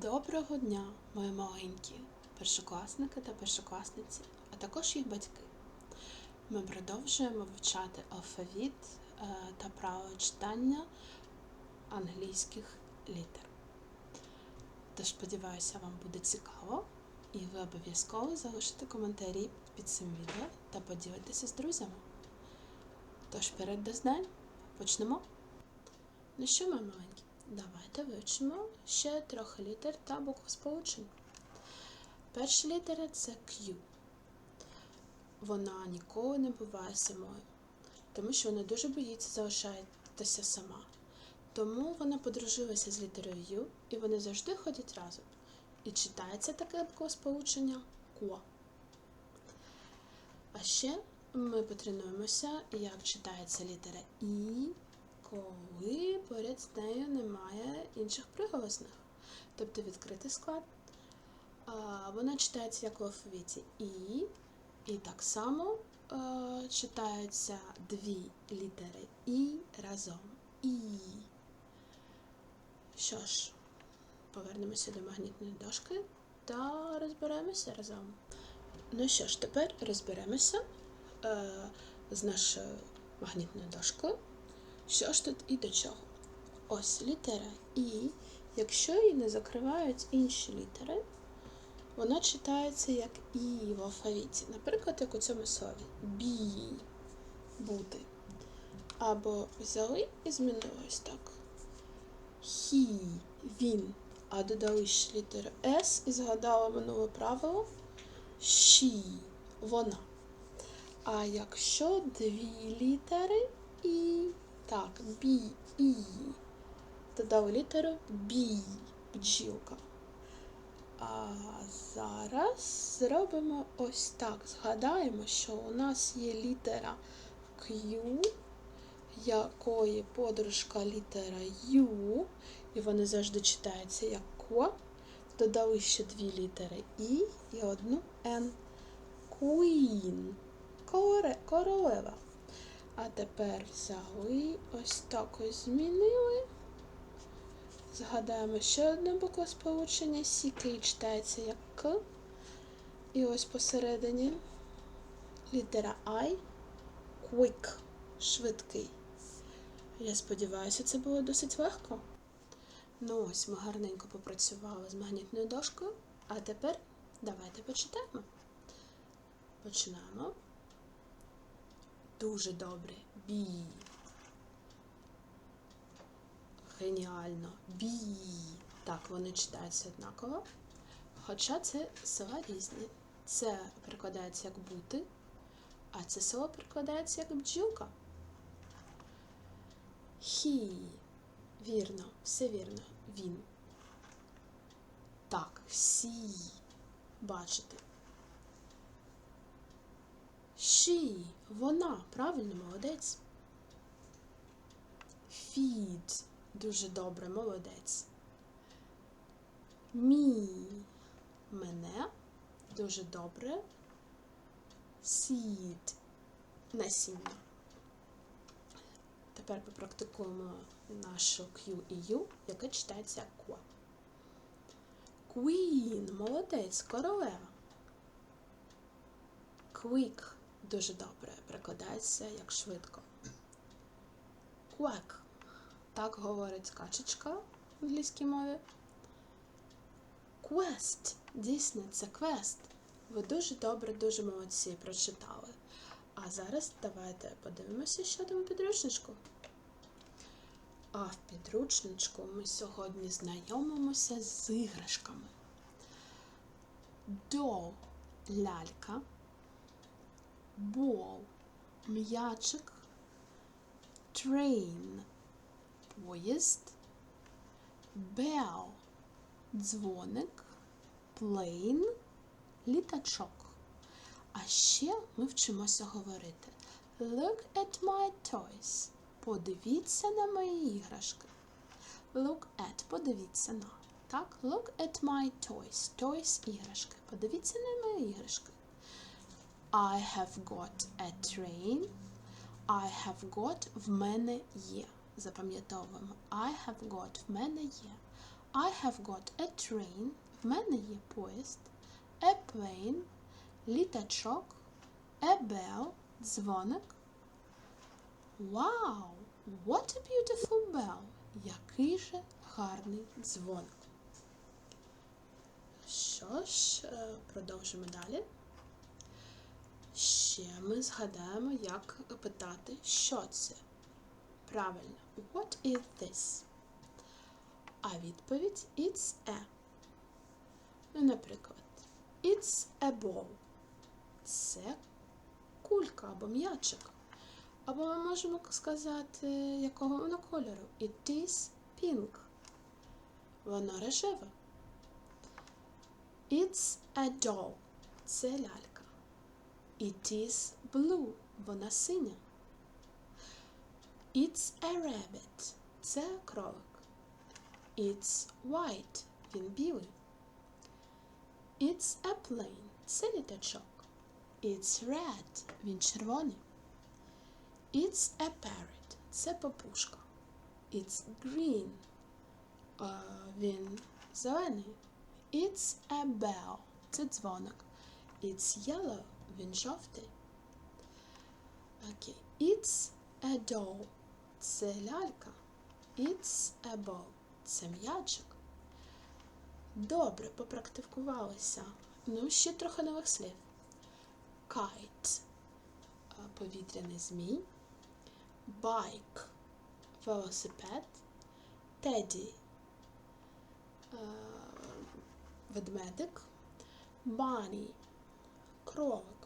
Доброго дня, мої маленькі першокласники та першокласниці, а також їх батьки. Ми продовжуємо вивчати алфавіт е, та правила читання англійських літер. Тож сподіваюся, вам буде цікаво, і ви обов'язково залишите коментарі під цим відео та поділитеся з друзями. Тож перед до знань почнемо. Ну що, мої маленькі, давайте вивчимо ще трохи літер та букв сполучень. Перша літера це Q. Вона ніколи не буває самою, тому що вона дуже боїться залишатися сама. Тому вона подружилася з літерою U, і вони завжди ходять разом. І читається таке буквосполучення Ко. А ще ми потренуємося, як читається літера І, коли поряд з нею немає інших приголосних. Тобто відкритий склад. Вона читається як в алфавіті І, і так само читаються дві літери І разом. І. Що ж, повернемося до магнітної дошки та розберемося разом. Ну що ж, тепер розберемося е, з нашою магнітною дошкою. Що ж тут і до чого? Ось літера І. Якщо її не закривають інші літери, вона читається як І в алфавіті. Наприклад, як у цьому слові бі бути. Або взяли і змінили ось так. Хі він. А додали ще літеру С і згадали минуле правило Ші вона. А якщо дві літери І, так, бі і, додали літеру бі бджілка. А зараз зробимо ось так. Згадаємо, що у нас є літера Q, якої подружка літера U, і вони завжди читаються як Ко. Додали ще дві літери І і одну N. Queen. Королева. А тепер взяли ось так ось змінили. Згадаємо ще одне буквосполучення. Сіки читається як К. І ось посередині літера I. Quick. Швидкий. Я сподіваюся, це було досить легко. Ну ось ми гарненько попрацювали з магнітною дошкою. А тепер давайте почитаємо. Починаємо. Дуже добре. Бі. Геніально. Бі. Так, вони читаються однаково. Хоча це слова різні. Це перекладається як бути, а це слово перекладається як бджілка. Хі. Вірно, все вірно. Він. Так, сі. Бачите. Ші. Вона. Правильно, молодець. Фід. Дуже добре, молодець. Мі. Мене. Дуже добре. Сід. Насіння. Тепер попрактикуємо нашу Q і U, яке читається Ко. Queen. Молодець, королева. Quick. Дуже добре. Перекладається як швидко. Quack. Так говорить качечка в англійській мові. Quest. Дійсно, це квест. Ви дуже добре, дуже молодці прочитали. А зараз давайте подивимося, що там у підручничку. А в підручничку ми сьогодні знайомимося з іграшками. Doll – лялька, ball – м'ячик, train – поїзд, bell – дзвоник, plane – літачок. А ще ми вчимося говорити Look at my toys. Подивіться на мої іграшки. Look at, подивіться на. Так, look at my toys. Toys іграшки. Подивіться на мої іграшки. I have got a train. I have got в мене є. Запам'ятовуємо. I have got в мене є. I have got a train. В мене є поїзд. A plane. Літачок. A bell. Дзвоник. Wow! What a beautiful bell! Який же гарний дзвоник. Що ж, е, продовжимо далі. Ще ми згадаємо, як питати, що це. Правильно, what is this? А відповідь it's a. Ну, наприклад, it's a ball. Це кулька або м'ячик. Або ми можемо сказати, якого воно кольору. It is pink. Воно рожеве. It's a doll. Це лялька. It is blue. Вона синя. It's a rabbit. Це кролик. It's white. Він білий. It's a plane. Це літачок. It's red. Він червоний. It's a parrot. Це папушка. It's green. Uh, він зелений. It's a bell. Це дзвоник. It's yellow. Він жовтий. Окей. It's a doll. Це лялька. It's a ball. Це м'ячик. Добре, попрактикувалися. Ну, ще трохи нових слів. Kite. Повітряний змій. Байк. Велосипед. Теді. Ведмедик. Бані. Кролик.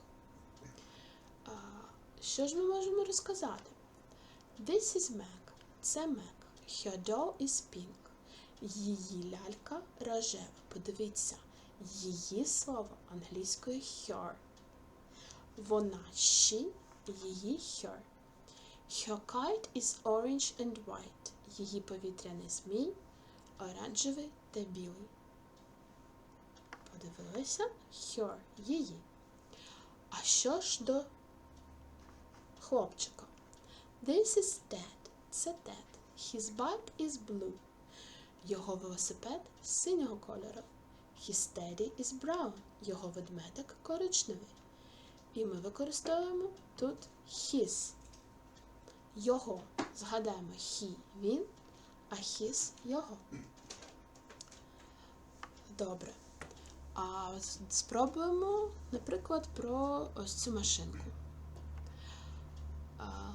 Що ж ми можемо розказати? This is Meg. Це Meg. Her doll is pink. Її лялька рожева. Подивіться, її слово англійською her. Вона she, її her. Her kite is orange and white. Її повітряний змій оранжевий та білий. Подивилися her, її. А що ж до хлопчика? This is Ted. Це Тед. His bike is blue. Його велосипед синього кольору. His teddy is brown. Його ведмедик коричневий. І ми використовуємо тут his. Його. Згадаємо he він, а his його. Добре. А спробуємо, наприклад, про ось цю машинку. А,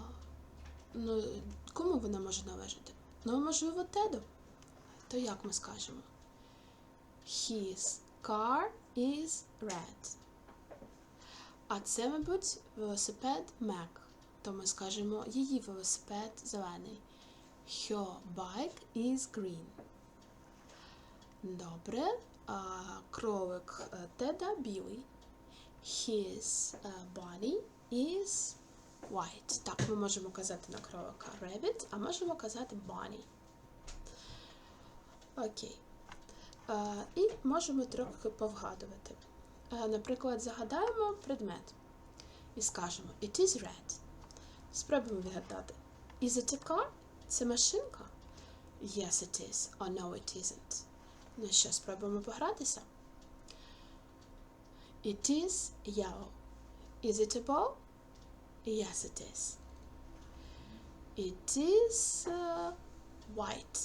ну, Кому вона може належати? Ну, можливо, Теду. То як ми скажемо? His car is red. А це, мабуть, велосипед Mac. То ми скажемо її велосипед зелений. Her bike is green. Добре. А, кролик Теда білий. His bunny is white. Так, ми можемо казати на кролика rabbit, а можемо казати bunny. Окей. І можемо трохи повгадувати. Наприклад, загадаємо предмет і скажемо It is red. Спробуємо відгадати. Is it a car? Це машинка? Yes, it is. Or no, it isn't. Ну що, спробуємо погратися? It is yellow. Is it a ball? Yes, it is. It is uh, white.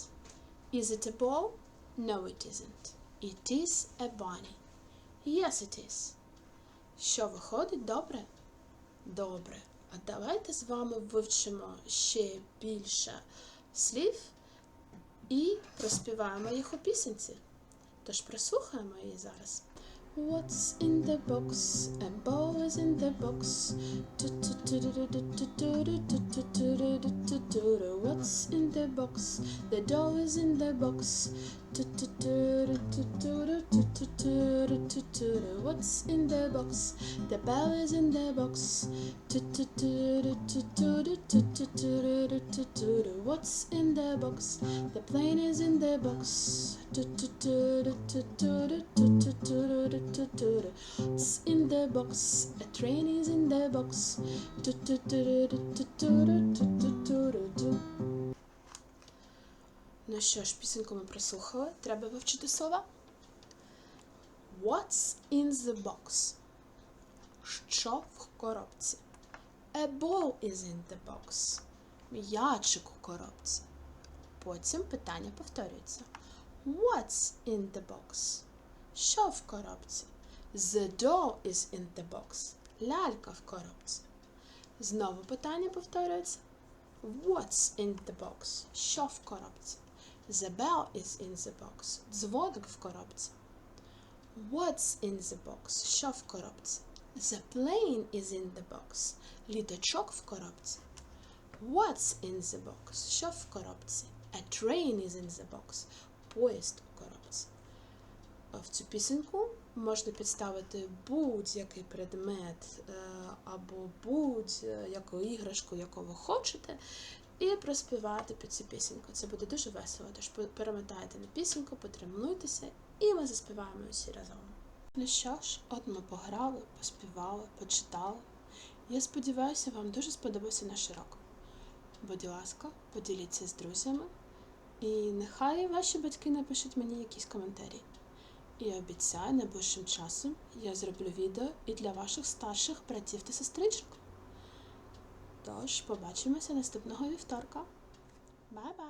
Is it a ball? No, it isn't. It is a bunny. Yes, it is. Що виходить добре? Добре. А давайте з вами вивчимо ще більше слів і проспіваємо їх у пісенці. Тож прослухаємо її зараз. What's in the box? A ball is in the box. What's in the box? The doll is in the box. What's in the box? The bell is in the box. What's in the box? The plane is in the box. What's in the box? A train is in the box. Ну що ж, пісеньку ми прослухали. Треба вивчити слова. What's in the box? Що в коробці? A ball is in the box. М'ячик у коробці. Потім питання повторюється. What's in the box? Що в коробці? The doll is in the box. Лялька в коробці. Знову питання повторюється. What's in the box? Що в коробці? The bell is in the box. Дзвоник в коробці. What's in the box? Що в коробці? The plane is in the box. Літачок в коробці. What's in the box? Що в коробці? A train is in the box. Поїзд у коробці. В цю пісеньку можна підставити будь-який предмет е, або будь-яку іграшку, ви хочете, і проспівати під цю пісеньку. Це буде дуже весело. Тож перемотайте на пісеньку, потренуйтеся, і ми заспіваємо усі разом. Ну що ж, от ми пограли, поспівали, почитали. Я сподіваюся, вам дуже сподобався наш урок. Будь ласка, поділіться з друзями, і нехай ваші батьки напишуть мені якісь коментарі. І обіцяю, найближчим часом я зроблю відео і для ваших старших братів та сестричок. Тож, побачимося наступного вівторка. Бай-бай!